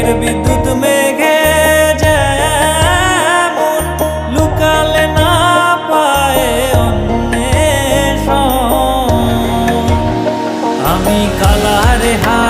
রাতের বিদ্যুৎ মেঘে যেমন লুকালে না পায়ে অন্বেষণ। আমি কালারে হার